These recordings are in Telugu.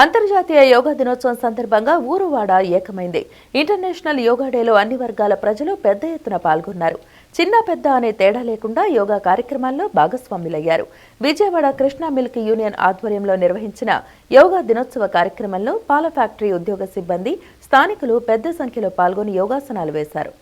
అంతర్జాతీయ యోగా దినోత్సవం సందర్భంగా ఊరువాడ ఏకమైంది. ఇంటర్నేషనల్ యోగా డేలో అన్ని వర్గాల ప్రజలు పెద్ద ఎత్తున పాల్గొన్నారు. చిన్న పెద్ద అనే తేడా లేకుండా యోగా కార్యక్రమాల్లో భాగస్వాములయ్యారు. విజయవాడ కృష్ణా మిల్క్ యూనియన్ ఆధ్వర్యంలో నిర్వహించిన యోగా దినోత్సవ కార్యక్రమంలో పాల ఫ్యాక్టరీ ఉద్యోగ సిబ్బంది స్థానికులు పెద్ద సంఖ్యలో పాల్గొని యోగాసనాలు వేశారు.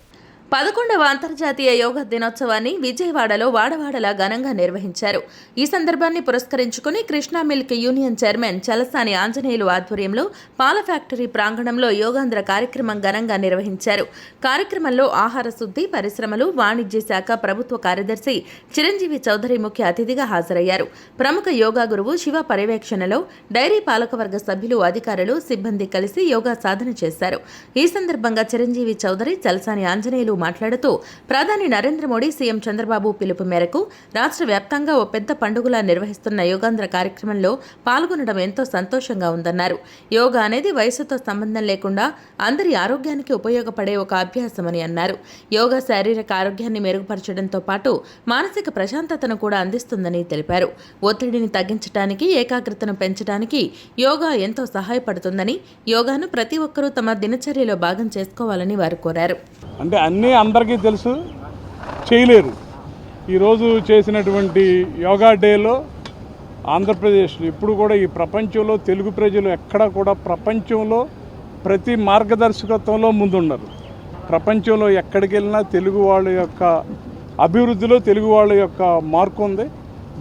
పదకొండవ అంతర్జాతీయ యోగా దినోత్సవాన్ని విజయవాడలో వాడవాడలా ఘనంగా నిర్వహించారు. ఈ సందర్భాన్ని పురస్కరించుకుని Krishna milk union chairman Chalasani Anjaneyulu ఆధ్వర్యంలో పాల ఫ్యాక్టరీ ప్రాంగణంలో యోగాంధ్ర కార్యక్రమం ఘనంగా నిర్వహించారు. కార్యక్రమంలో ఆహార శుద్ధి పరిశ్రమలు వాణిజ్య శాఖ ప్రభుత్వ కార్యదర్శి చిరంజీవి చౌదరి ముఖ్య అతిథిగా హాజరయ్యారు. ప్రముఖ యోగా గురువు శివ పర్యవేక్షణలో డైరీ పాలకవర్గ సభ్యులు అధికారులు సిబ్బంది కలిసి యోగా సాధన చేశారు. ఈ సందర్భంగా చిరంజీవి చౌదరి చలసాని ఆంజనేయులు మాట్లాడుతూ ప్రధాని నరేంద్ర మోడీ సీఎం చంద్రబాబు పిలుపు మేరకు రాష్ట్ర వ్యాప్తంగా ఓ పెద్ద పండుగలా నిర్వహిస్తున్న యోగాంధ్ర కార్యక్రమంలో పాల్గొనడం ఎంతో సంతోషంగా ఉందన్నారు. యోగా అనేది వయసుతో సంబంధం లేకుండా అందరి ఆరోగ్యానికి ఉపయోగపడే ఒక అభ్యాసమని అన్నారు. యోగా శారీరక ఆరోగ్యాన్ని మెరుగుపరచడంతో పాటు మానసిక ప్రశాంతతను కూడా అందిస్తుందని తెలిపారు. ఒత్తిడిని తగ్గించడానికి ఏకాగ్రతను పెంచడానికి యోగా ఎంతో సహాయపడుతుందని యోగాను ప్రతి ఒక్కరూ తమ దినచర్యలో భాగం చేసుకోవాలని వారు కోరారు. అంటే అన్ని అందరికీ తెలుసు చేయలేరు. ఈరోజు చేసినటువంటి యోగా డేలో ఆంధ్రప్రదేశ్ ఇప్పుడు కూడా ఈ ప్రపంచంలో తెలుగు ప్రజలు ఎక్కడ కూడా ప్రపంచంలో ప్రతి మార్గదర్శకత్వంలో ముందున్నారు. ప్రపంచంలో ఎక్కడికి వెళ్ళినా తెలుగు వాళ్ళ యొక్క అభివృద్ధిలో తెలుగు వాళ్ళ యొక్క మార్కు ఉంది.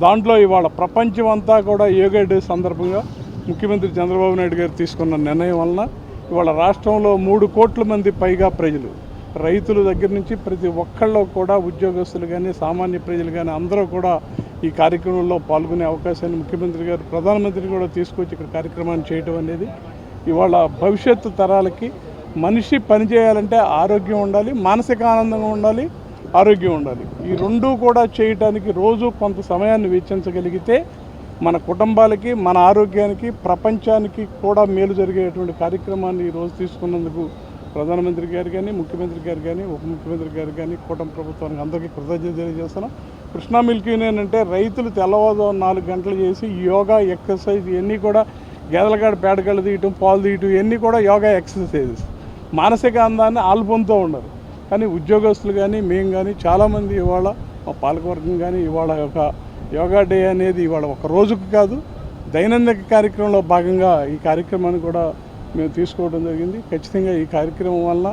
దాంట్లో ఇవాళ ప్రపంచం అంతా కూడా యోగా డే సందర్భంగా ముఖ్యమంత్రి చంద్రబాబు నాయుడు గారు తీసుకున్న నిర్ణయం వలన ఇవాళ రాష్ట్రంలో మూడు కోట్ల మంది పైగా ప్రజలు రైతుల దగ్గర నుంచి ప్రతి ఒక్కళ్ళు కూడా ఉద్యోగస్తులు కానీ సామాన్య ప్రజలు కానీ అందరూ కూడా ఈ కార్యక్రమంలో పాల్గొనే అవకాశాన్ని ముఖ్యమంత్రి గారు ప్రధానమంత్రి కూడా తీసుకొచ్చి ఇక్కడ కార్యక్రమాన్ని చేయడం అనేది ఇవాళ భవిష్యత్తు తరాలకి మనిషి పనిచేయాలంటే ఆరోగ్యం ఉండాలి మానసిక ఆనందంగా ఉండాలి ఆరోగ్యం ఉండాలి. ఈ రెండూ కూడా చేయటానికి రోజు కొంత సమయాన్ని వెచ్చించగలిగితే మన కుటుంబాలకి మన ఆరోగ్యానికి ప్రపంచానికి కూడా మేలు జరిగేటువంటి కార్యక్రమాన్ని ఈరోజు తీసుకున్నందుకు ప్రధానమంత్రి గారు కానీ ముఖ్యమంత్రి గారు కానీ ఉప ముఖ్యమంత్రి గారు కానీ కూటమి ప్రభుత్వానికి అందరికీ కృతజ్ఞత తెలియజేస్తున్నాం. కృష్ణా మిల్క్ యూనియన్ అంటే రైతులు తెల్లవారుజాము నాలుగు గంటలు చేసి యోగా ఎక్సర్సైజ్ ఇవన్నీ కూడా గేదెలగాడ పేడకళ్ళు తీయటం పాలు తీయటం ఇవన్నీ కూడా యోగా ఎక్సర్సైజెస్. మానసిక అందాన్ని ఆల్బంతో ఉన్నారు. కానీ ఉద్యోగస్తులు కానీ మేము కానీ చాలామంది ఇవాళ మా పాలకవర్గం కానీ ఇవాళ ఒక యోగా డే అనేది ఇవాళ ఒక రోజుకు కాదు దైనందిక కార్యక్రమంలో భాగంగా ఈ కార్యక్రమాన్ని కూడా మేము తీసుకోవడం జరిగింది. ఖచ్చితంగా ఈ కార్యక్రమం వల్ల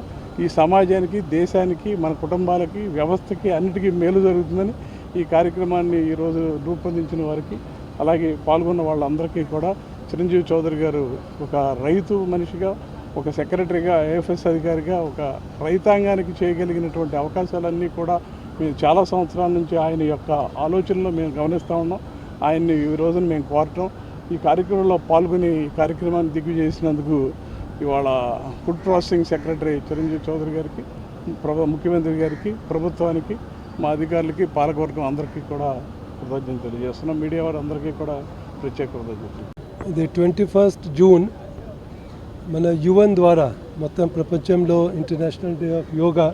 ఈ సమాజానికి దేశానికి మన కుటుంబాలకి వ్యవస్థకి అన్నిటికీ మేలు జరుగుతుందని ఈ కార్యక్రమాన్ని ఈరోజు రూపొందించిన వారికి అలాగే పాల్గొన్న వాళ్ళందరికీ కూడా చిరంజీవి చౌదరి గారు ఒక రైతు మనిషిగా ఒక సెక్రటరీగా ఏఎఫ్ఎస్ అధికారిగా ఒక రైతాంగానికి చేయగలిగినటువంటి అవకాశాలన్నీ కూడా మేము చాలా సంవత్సరాల నుంచి ఆయన యొక్క ఆలోచనలో మేము గమనిస్తూ ఉన్నాం. ఆయన్ని ఈ రోజున మేము కోరటం ఈ కార్యక్రమంలో పాల్గొని ఈ కార్యక్రమాన్ని దిగ్విజేసినందుకు ఇవాళ food processing secretary Chiranjeevi Chaudhary గారికి ప్రభు ముఖ్యమంత్రి గారికి ప్రభుత్వానికి మా అధికారులకి పాలకవర్గం అందరికీ కూడా కృతజ్ఞతలు తెలియజేస్తున్నాం. మీడియా వారందరికీ కూడా ప్రత్యేక కృతజ్ఞతలు. ఇది ట్వంటీ ఫస్ట్ జూన్. మన యువన్ ద్వారా మొత్తం ప్రపంచంలో ఇంటర్నేషనల్ డే ఆఫ్ యోగా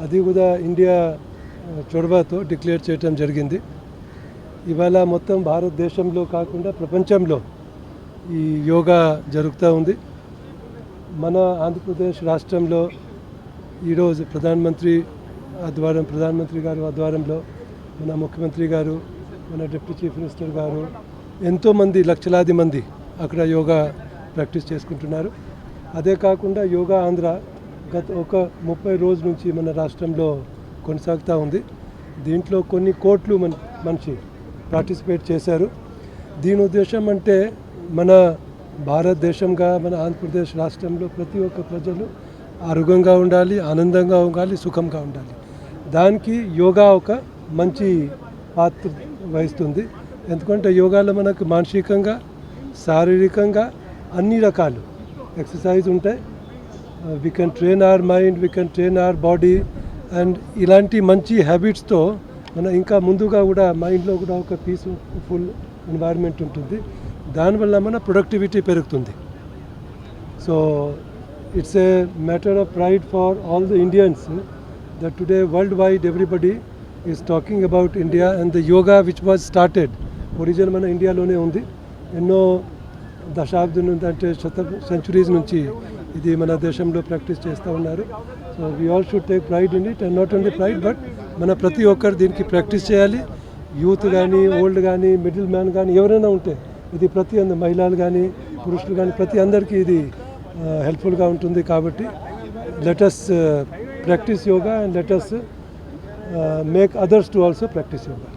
అది కూడా ఇండియా ఆ, చొరవతో డిక్లేర్ చేయడం జరిగింది. ఇవాళ మొత్తం భారతదేశంలో కాకుండా ప్రపంచంలో ఈ యోగా జరుగుతూ ఉంది. మన ఆంధ్రప్రదేశ్ రాష్ట్రంలో ఈరోజు ప్రధానమంత్రి ఆధ్వర్యం ప్రధానమంత్రి గారు ఆధ్వర్యంలో మన ముఖ్యమంత్రి గారు మన డిప్యూటీ చీఫ్ మినిస్టర్ గారు ఎంతోమంది లక్షలాది మంది అక్కడ యోగా ప్రాక్టీస్ చేసుకుంటున్నారు. అదే కాకుండా యోగా ఆంధ్ర గత ఒక ముప్పై రోజుల నుంచి మన రాష్ట్రంలో కొనసాగుతూ ఉంది. దీంట్లో కొన్ని కోట్లు మన మనిషి పార్టిసిపేట్ చేశారు. దీని ఉద్దేశం అంటే మన భారతదేశంగా మన ఆంధ్రప్రదేశ్ రాష్ట్రంలో ప్రతి ఒక్క ప్రజలు ఆరోగ్యంగా ఉండాలి ఆనందంగా ఉండాలి సుఖంగా ఉండాలి. దానికి యోగా ఒక మంచి పాత్ర వహిస్తుంది. ఎందుకంటే యోగాలో మనకు మానసికంగా శారీరకంగా అన్ని రకాలు ఎక్సర్సైజ్ ఉంటాయి. We can train our mind we can train our body and ఇలాంటి మంచి హ్యాబిట్స్తో మన ఇంకా ముందుగా కూడా మైండ్లో కూడా ఒక పీస్ఫుల్ ఎన్వైర్న్మెంట్ ఉంటుంది. దానివల్ల మన ప్రొడక్టివిటీ పెరుగుతుంది. So it's a matter of pride for all the Indians that today world wide everybody is talking about India and the yoga which was started origin మన ఇండియాలోనే ఉంది. ఎన్నో దశాబ్దం నుంచి అంటే శత సెంచురీస్ నుంచి ఇది మన దేశంలో ప్రాక్టీస్ చేస్తూ ఉన్నారు. So we all should take pride in it and not only pride but మన ప్రతి ఒక్కరు దీనికి ప్రాక్టీస్ చేయాలి. యూత్ కానీ ఓల్డ్ కానీ మిడిల్ మ్యాన్ కానీ ఎవరైనా ఉంటే ఇది ప్రతి అందరు మహిళలు కానీ పురుషులు కానీ ప్రతి అందరికీ ఇది హెల్ప్ఫుల్గా ఉంటుంది కాబట్టి let us practice uh, yoga and let us make others to also practice yoga.